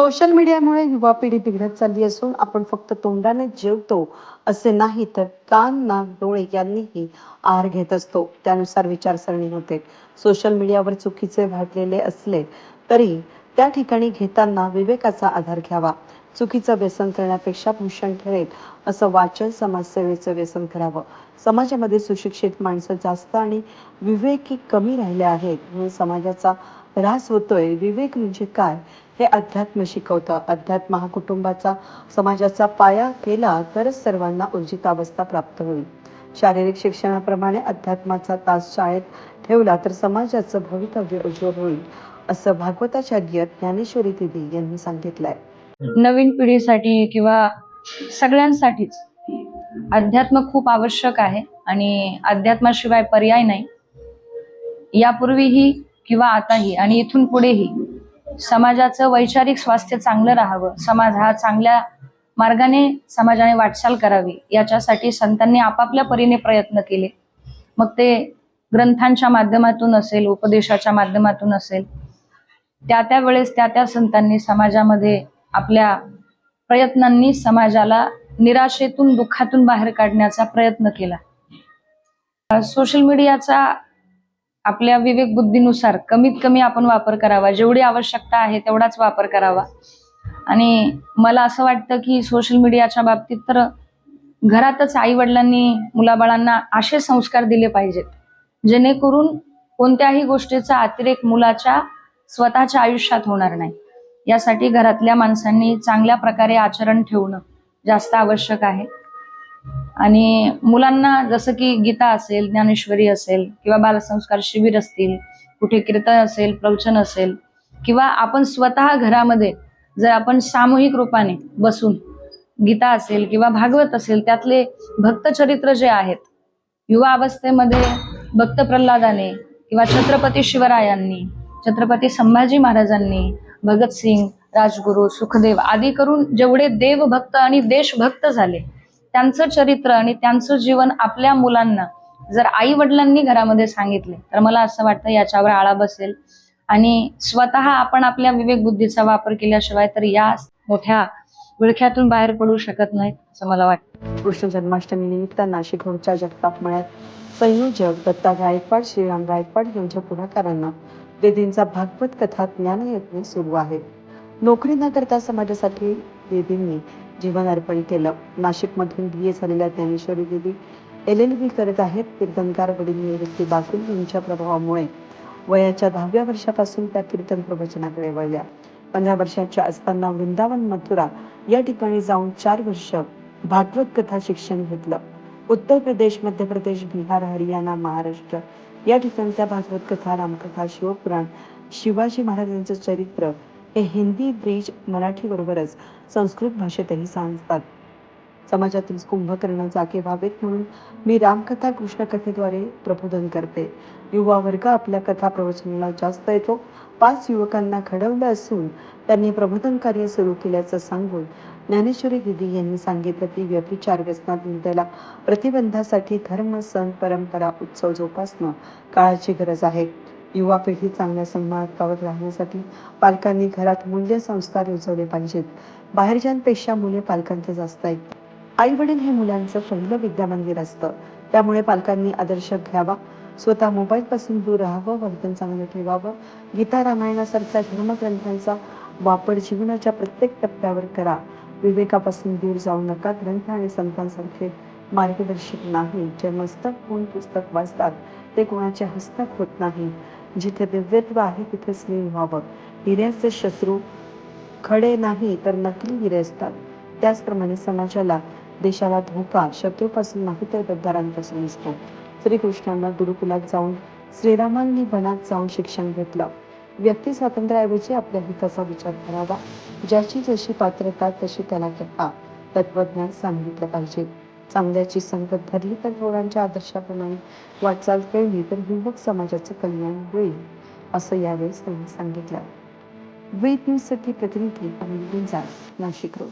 Social मीडियामुळे युवा पिढी बिघडत चालली असून आपण फक्त तोंडाने जेवतो असे नाही तर कान नाक डोळे यांनीही आहार घेत असतो. त्यानुसार विचारसरणी होते. सोशल मीडियावर चुकीचे वाढलेले असले तरी त्या ठिकाणी घेताना विवेकाचा आधार घ्यावा. चुकीचं व्यसन करण्यापेक्षा भूषण ठरेल असं वाचन समाजसेवेचं व्यसन करावं. समाजामध्ये सुशिक्षित माणसं जास्त आणि विवेकी कमी राहिले आहेत. म्हणून समाजाचा ऱ्हास होतोय. विवेक म्हणजे काय? हे अध्यात्म शिकवतं. अध्यात्म हा कुटुंबाचा समाजाचा पाया केला तरच सर्वांना उर्जितावस्था प्राप्त होईल. शारीरिक शिक्षणाप्रमाणे अध्यात्माचा तास शाळेत ठेवला तर समाजाचं भवितव्य उज्ज्वल होईल असं भागवताचार्य ज्ञानेश्वरी दिदी यांनी सांगितलंय. नवीन पिढीसाठी किंवा सगळ्यांसाठीच अध्यात्म खूप आवश्यक आहे आणि अध्यात्माशिवाय पर्याय नाही. यापूर्वीही किंवा आताही आणि इथून पुढेही समाजाचं वैचारिक स्वास्थ्य चांगलं राहावं समाज हा चांगल्या मार्गाने समाजाने वाटचाल करावी याच्यासाठी संतांनी आपापल्या परीने प्रयत्न केले. मग ते ग्रंथांच्या माध्यमातून असेल उपदेशाच्या माध्यमातून असेल त्या त्या वेळेस त्या त्या संतांनी समाजामध्ये आपल्या प्रयत्नांनी समाजाला निराशेतून दुःखातून बाहेर काढण्याचा प्रयत्न केला. सोशल मीडियाचा आपल्या विवेक बुद्धीनुसार कमीत कमी आपण वापर करावा. जेवढी आवश्यकता आहे तेवढाच वापर करावा. आणि मला असं वाटतं की सोशल मीडियाच्या बाबतीत तर घरातच आई वडिलांनी मुलाबाळांना असे संस्कार दिले पाहिजेत जेणेकरून कोणत्याही गोष्टीचा अतिरेक मुलाच्या स्वतःच्या आयुष्यात होणार नाही. यासाठी घरातल्या माणसांनी चांगल्या प्रकारे आचरण ठेवणं जास्त आवश्यक आहे. आणि मुलांना जसं की गीता असेल ज्ञानेश्वरी असेल किंवा बालसंस्कार शिबिर असतील कुठे कीर्तन असेल प्रवचन असेल किंवा आपण स्वतः घरामध्ये जर आपण सामूहिक रूपाने बसून गीता असेल किंवा भागवत असेल त्यातले भक्तचरित्र जे आहेत युवा अवस्थेमध्ये भक्त प्रल्हादाने किंवा छत्रपती शिवरायांनी छत्रपती संभाजी महाराजांनी भगतसिंग राजगुरू सुखदेव आदी करून जेवढे देवभक्त आणि देशभक्त झाले त्यांचं चरित्र आणि त्यांचं जीवन आपल्या मुलांना जर आई वडिलांनी घरामध्ये सांगितले तर मला असं वाटतं याच्यावर आळा बसेल. आणि स्वतः आपण आपल्या विवेक बुद्धीचा वापर केल्याशिवाय तर या मोठ्या विळख्यातून बाहेर पडू शकत नाहीत असं मला वाटतं. कृष्ण जन्माष्टमी निमित्त नाशिक रोडच्या जगताप मळ्यात संयोजक दत्ता गायकवाड श्रीराम गायकवाड यांच्या पुढाकारांना वेदींचा भागवत कथा ज्ञानयज्ञ सुरू आहे. नोकरी न करता समाजासाठी वेदींनी जीवन अर्पण केलं. नाशिकमधून बी ए झालेल्या ज्ञानेश्वरी देवी एल एल बी करत आहेत. कीर्तनकार वडील निवृत्ती बाकुल यांच्या प्रभावामुळे वयाच्या दहाव्या वर्षापासून त्या कीर्तन प्रवचनाकडे वळल्या. पंधरा वर्षाच्या असताना वृंदावन मथुरा या ठिकाणी जाऊन चार वर्ष भागवत कथा शिक्षण घेतलं. उत्तर प्रदेश मध्य प्रदेश बिहार हरियाणा महाराष्ट्र या ठिकाणच्या भागवत कथा रामकथा शिवपुराण शिवाजी महाराजांचं चरित्र हे हिंदी ब्रिज मराठी बरोबरच संस्कृत भाषेतही सांगतात. समाजातील कुंभकर्ण जागे व्हावेत म्हणून मी रामकथा कृष्णकथेद्वारे प्रबोधन करते. युवा वर्ग आपल्या कथा प्रवचनाला जास्त येतो. पाच युवकांना घडवलं असून त्यांनी प्रबोधन कार्य सुरू केल्याचं सांगून ज्ञानेश्वरी दिदी यांनी सांगितलं की व्यभिचार व्यसनातून त्याला प्रतिबंधासाठी धर्म सण परंपरा उत्सव जोपासणं काळाची गरज आहे. युवा पिढी चांगल्या सन्मार्गावर राहण्यासाठी पालकांनी घरात मूल्य संस्कार रुजवले पाहिजेत. बाहेरच्यांपेक्षा मुले पालकांचे जास्त आहेत. आई वडील हे मुलांचं पहिलं विद्यामंदिर असतं. त्यामुळे पालकांनी आदर्श घ्यावा स्वतः मोबाईल पासून दूर राहावं वर्तन चांगलं ठेवावं गीता रामायणासारख्या धर्मग्रंथांचा वापर जीवनाच्या प्रत्येक टप्प्यावर करा. विवेकापासून दूर जाऊ नका. ग्रंथ आणि संतांसारखे मार्गदर्शक नाही. जे मस्तक होऊन पुस्तक वाचतात ते कोणाच्या हस्तक होत नाही. जिथे दिव्यत्व आहे तिथे स्नेह व्हावं. हिऱ्याचे शत्रू खडे नाही तर नकली हिरे असतात. त्याचप्रमाणे समाजाला देशाला धोका शत्रूपासून नाही तर गद्दारांपासून असतो श्रीकृष्णांना गुरुकुलात जाऊन श्रीरामांनी वनात जाऊन शिक्षण घेतलं. व्यक्ती स्वातंत्र्याऐवजी आपल्या हिताचा विचार करावा. ज्याची जशी पात्रता तशी त्याला टप्पा तत्वज्ञान सांगितलं पाहिजे चांगल्याची संगत धरली तर थोरांच्या आदर्शाप्रमाणे वाटचाल केली तर युवक समाजाचं कल्याण होईल असं यावेळेस त्यांनी सांगितलं. वेद न्यूजसाठी प्रतिनिधी अनिल गुंजाळ नाशिक रोड.